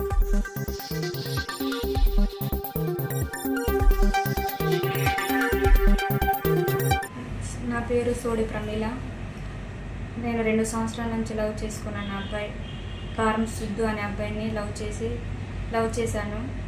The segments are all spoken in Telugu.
నా పేరు సోడి ప్రమీల. నేను రెండు సంవత్సరాల నుంచి లవ్ చేసుకున్నాను అబ్బాయి. కారం సిద్ధు అనే అబ్బాయిని లవ్ చేసి లవ్ చేశాను.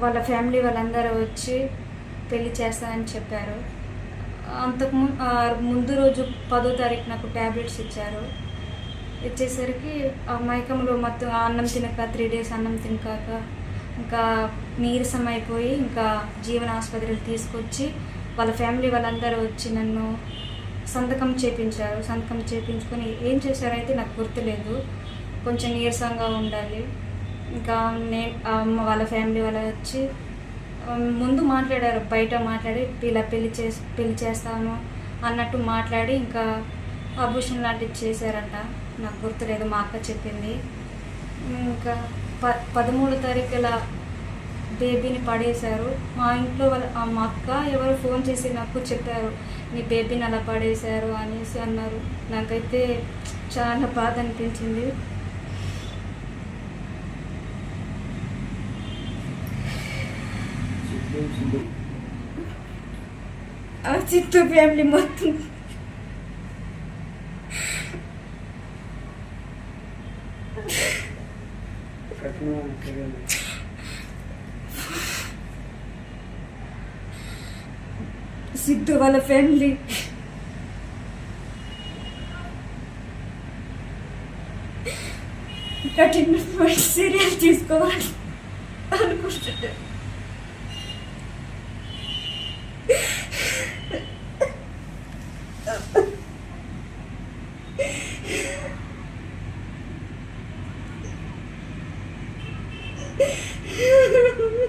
వాళ్ళ ఫ్యామిలీ వాళ్ళందరూ వచ్చి పెళ్ళి చేస్తానని చెప్పారు. అంతకు ముందు రోజు పదో తారీఖు నాకు ట్యాబ్లెట్స్ ఇచ్చారు. వచ్చేసరికి ఆ మైకంలో మొత్తం ఆ అన్నం తినక త్రీ డేస్ అన్నం తినకాక ఇంకా నీరసం అయిపోయి ఇంకా జీవన ఆసుపత్రికి తీసుకొచ్చి వాళ్ళ ఫ్యామిలీ వాళ్ళందరూ వచ్చి నన్ను సంతకం చేపించారు. సంతకం చేపించుకొని ఏం చేశారైతే నాకు గుర్తులేదు. కొంచెం నీరసంగా ఉండాలి. ఇంకా నేను అమ్మ వాళ్ళ ఫ్యామిలీ వాళ్ళు వచ్చి ముందు మాట్లాడారు బయట మాట్లాడి ఇలా పెళ్ళి చేసి పెళ్ళి చేస్తాను అన్నట్టు మాట్లాడి ఇంకా అబూషన్ లాంటివి చేశారంట. నాకు గుర్తులేదు మా అక్క చెప్పింది. ఇంకా ప పదమూడు తారీఖుల బేబీని పడేశారు. మా ఇంట్లో వాళ్ళ మా అక్క ఎవరు ఫోన్ చేసి నాకు చెప్పారు నీ బేబీని అలా పడేశారు అనేసి అన్నారు. నాకైతే చాలా బాధ అనిపించింది. ఆ చిత్తూ ఫ్యామిలీ మొత్తం. సిద్ధు వాళ్ళ ఫ్యామిలీ కఠిన చర్యలు తీసుకోవాలి అనుకుంటున్నాను. you